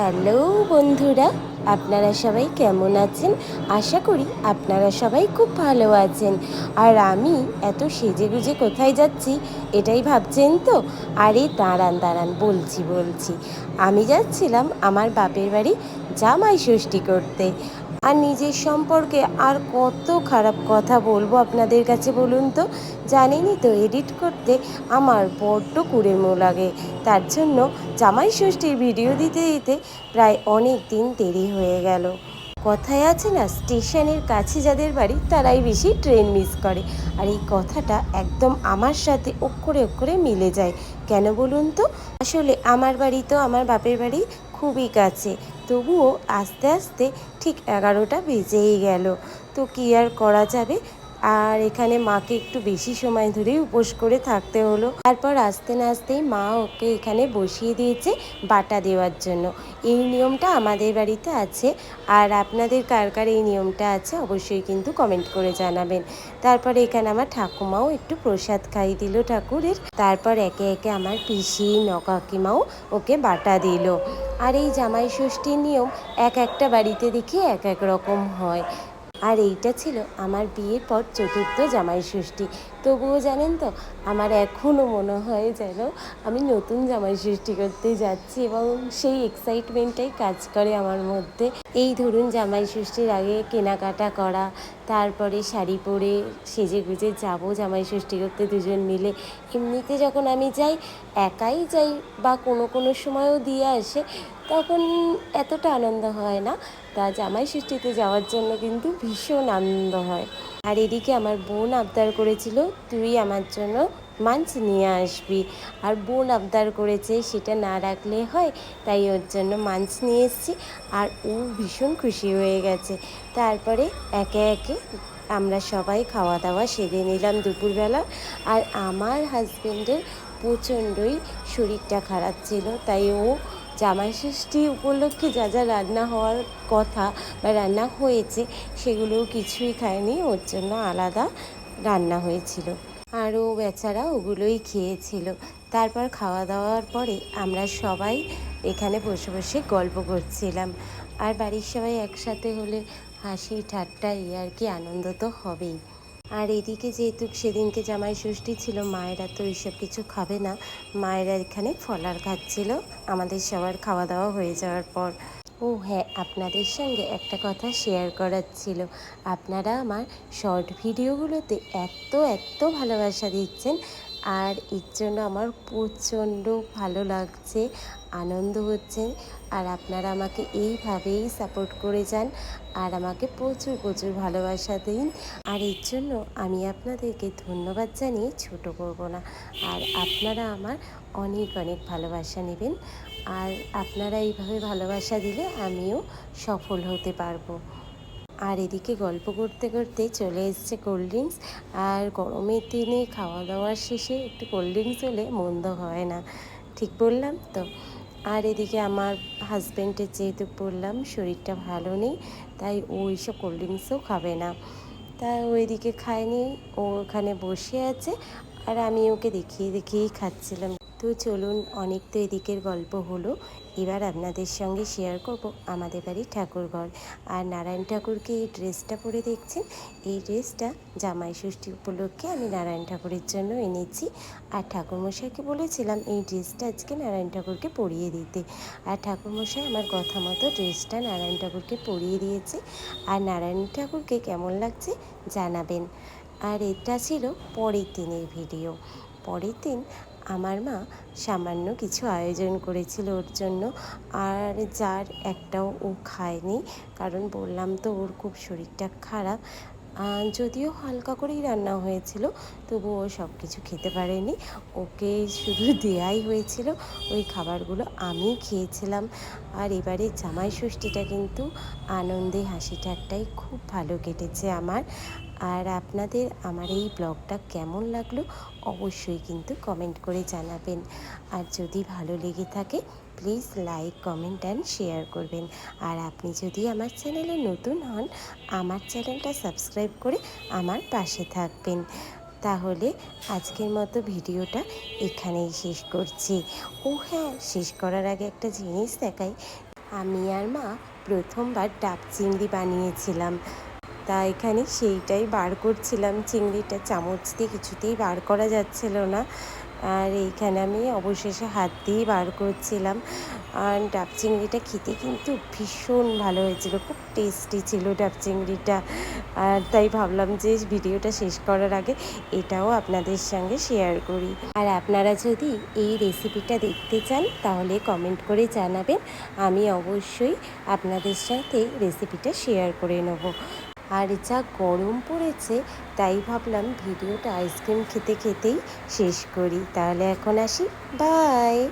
Hello বন্ধুরা, আপনারা সবাই কেমন আছেন? আশা করি আপনারা সবাই খুব ভালো আছেন। আর আমি এত সেজে গুজে কোথায় যাচ্ছি, এটাই ভাবছেন তো? আরে দাঁড়ান দাঁড়ান, বলছি বলছি। আমি যাচ্ছিলাম আমার বাপের বাড়ি জামাই ষষ্ঠী করতে। আর নিজের সম্পর্কে আর কত খারাপ কথা বলব আপনাদের কাছে বলুন তো? জানেনই তো, এডিট করতে আমার বড্ড কুড়েমো লাগে। তার জন্য জামাই ষষ্ঠীর ভিডিও দিতে দিতে প্রায় অনেক দিন দেরি হয়ে গেল। কথায় আছে না, স্টেশনের কাছে যাদের বাড়ি তারাই বেশি ট্রেন মিস করে। আর এই কথাটা একদম আমার সাথে অক্ষরে অক্ষরে মিলে যায়। কেন বলুন তো? আসলে আমার বাড়ি তো আমার বাপের বাড়ি খুবই কাছে। তবুও আস্তে আস্তে ঠিক এগারোটা বেজেই গেল। তো কী আর করা যাবে? আর এখানে মাকে একটু বেশি সময় ধরেই উপোস করে থাকতে হলো। তারপর আস্তে না আস্তেই মা ওকে এখানে বসিয়ে দিয়েছে বাটা দেওয়ার জন্য। এই নিয়মটা আমাদের বাড়িতে আছে। আর আপনাদের কার কার এই নিয়মটা আছে অবশ্যই কিন্তু কমেন্ট করে জানাবেন। তারপরে এখানে আমার ঠাকুমাও একটু প্রসাদ খাই দিল ঠাকুরের। তারপর একে একে আমার পিসি, নকাকিমাও ওকে বাটা দিল। আর এই জামাই ষষ্ঠীর নিয়ম এক একটা বাড়িতে দেখি এক এক রকম হয়। আর এইটা ছিল আমার বিয়ের পর চতুর্থ জামাই ষষ্ঠী। তবুও জানেন তো, আমার এখনও মনে হয় যেন আমি নতুন জামাই ষষ্ঠী করতে যাচ্ছি এবং সেই এক্সাইটমেন্টটাই কাজ করে আমার মধ্যে। এই ধরুন জামাই ষষ্ঠীর আগে কেনাকাটা করা তারপরে শাড়ি পরে সেজে গুজে যাব, জামাই ষষ্ঠী করতে দুজন মিলে। এমনিতে যখন আমি যাই, একাই যাই বা কোনো কোনো সময়ও দিয়ে আসে, তখন এতটা আনন্দ হয় না। তা জামাই ষষ্ঠীতে যাওয়ার জন্য কিন্তু ভীষণ আনন্দ হয়। আর এদিকে আমার বোন আবদার করেছিল, তুই আমার জন্য মাছ নিয়ে আসবি। আর বোন আবদার করেছে সেটা না রাখলে হয়, তাই ওর জন্য মাঞ্চ নিয়ে এসেছি। আর ও ভীষণ খুশি হয়ে গেছে। তারপরে একে একে আমরা সবাই খাওয়া দাওয়া সেরে নিলাম দুপুরবেলা। আর আমার হাজবেন্ডের প্রচণ্ডই শরীরটা খারাপ ছিল, তাই ও জামাই ষষ্ঠী উপলক্ষে যা যা রান্না হওয়ার কথা বা রান্না হয়েছে সেগুলোও কিছুই খায়নি, ওর জন্য আলাদা রান্না হয়েছিল। আর ও বেচারা ওগুলোই খেয়েছিল। তারপর খাওয়া দাওয়ার পরে আমরা সবাই এখানে বসে বসে গল্প করছিলাম। আর বাড়ির সবাই একসাথে হলে হাসি, ঠাট্টা, এই আর কি আনন্দ তো হবেই। আর এদিকে যেহেতু সেদিনকে জামাই ষষ্ঠী ছিল, মায়েরা তো এইসব কিছু খাবে না। মায়েরা এখানে ফলার খাচ্ছিল। আমাদের সবার খাওয়া দাওয়া হয়ে যাওয়ার পর। ও হ্যাঁ আপনাদের সঙ্গে একটা কথা শেয়ার করার ছিল। আপনারা আমার শর্ট ভিডিওগুলোতে এত এত ভালোবাসা দিচ্ছেন আর এর জন্য আমার প্রচণ্ড ভালো লাগছে, আনন্দ হচ্ছে আর আপনারা আমাকে এইভাবেই সাপোর্ট করে যান আর আমাকে প্রচুর প্রচুর ভালোবাসা দিন। আর এর জন্য আমি আপনাদেরকে ধন্যবাদ জানিয়ে ছোট করব না। আর আপনারা আমার অনেক অনেক ভালোবাসা নেবেন। আর আপনারা এইভাবে ভালোবাসা দিলে আমিও সফল হতে পারব। আর এদিকে গল্প করতে করতে চলে এসছে কোল্ড ড্রিঙ্কস আর গরমের দিনে খাওয়া দাওয়ার শেষে একটু কোল্ড ড্রিঙ্কস হলে মন্দ হয় না। ঠিক বললাম তো? আর এদিকে আমার হাজব্যান্ডের যেহেতু বললাম, শরীরটা ভালো নেই, তাই ও এইসব কোল্ড ড্রিঙ্কসও খাবে না। তা ওইদিকে খায়নি, ও ওখানে বসে আছে। আর আমি ওকে দেখিয়ে, দেখিয়েই খাচ্ছিলাম। তো চলুন অনেক তো এদিকের গল্প হলো। এবার আপনাদের সঙ্গে শেয়ার করব আমাদের বাড়ির ঠাকুরঘর। আর নারায়ণ ঠাকুরকে এই ড্রেসটা পরে দেখছেন? এই ড্রেসটা জামাই ষষ্ঠী উপলক্ষে আমি নারায়ণ ঠাকুরের জন্য এনেছি। আর ঠাকুরমশাইকে বলেছিলাম এই ড্রেসটা আজকে নারায়ণ ঠাকুরকে পরিয়ে দিতে। আর ঠাকুরমশাই আমার কথা মতো ড্রেসটা নারায়ণ ঠাকুরকে পরিয়ে দিয়েছে। আর নারায়ণ ঠাকুরকে কেমন লাগছে জানাবেন। আর এটা ছিল পরের দিনের ভিডিও। পরের দিন আমার মা সামান্য কিছু আয়োজন করেছিল ওর জন্য, আর যার একটাও ও খায়নি, কারণ বললাম তো ওর খুব শরীরটা খারাপ। যদিও হালকা করেই রান্না হয়েছিল তবু ও সব কিছু খেতে পারেনি। ওকে শুধু দেয়াই হয়েছিল, ওই খাবারগুলো আমি খেয়েছিলাম। আর এবারে জামাই ষষ্ঠীটা কিন্তু আনন্দে হাসি ঠাট্টাই খুব ভালো কেটেছে আমার। আর আপনাদের আমার এই ব্লগটা কেমন লাগল অবশ্যই কিন্তু কমেন্ট করে জানাবেন। আর যদি ভালো লেগে থাকে please like comment and share করবেন। আর আপনি যদি আমার চ্যানেলে নতুন হন, আমার চ্যানেলটা সাবস্ক্রাইব করে আমার পাশে থাকবেন। তাহলে আজকের মতো ভিডিওটা এখানেই শেষ করছি। ও হ্যাঁ শেষ করার আগে একটা জিনিস দেখাই। আমি আর মা প্রথমবার ডাব চিংড়ি বানিয়েছিলাম। তা এখানে সেইটাই বার করছিলাম। চিংড়িটা চামচ দিয়ে কিছুতেই বার করা যাচ্ছিল না। আর এইখানে আমি অবশেষে হাত দিয়েই বার করছিলাম। আর ডাব চিংড়িটা খেতে কিন্তু ভীষণ ভালো হয়েছিল, খুব টেস্টি ছিল ডাব চিংড়িটা। আর তাই ভাবলাম যে ভিডিওটা শেষ করার আগে এটাও আপনাদের সঙ্গে শেয়ার করি। আর আপনারা যদি এই রেসিপিটা দেখতে চান, তাহলে কমেন্ট করে জানাবেন। আমি অবশ্যই আপনাদের সাথে রেসিপিটা শেয়ার করে নেব। আর যা গরম পড়েছে, তাই ভাবলাম ভিডিওটা আইসক্রিম খেতে খেতেই শেষ করি। তাহলে এখন আসি। বাই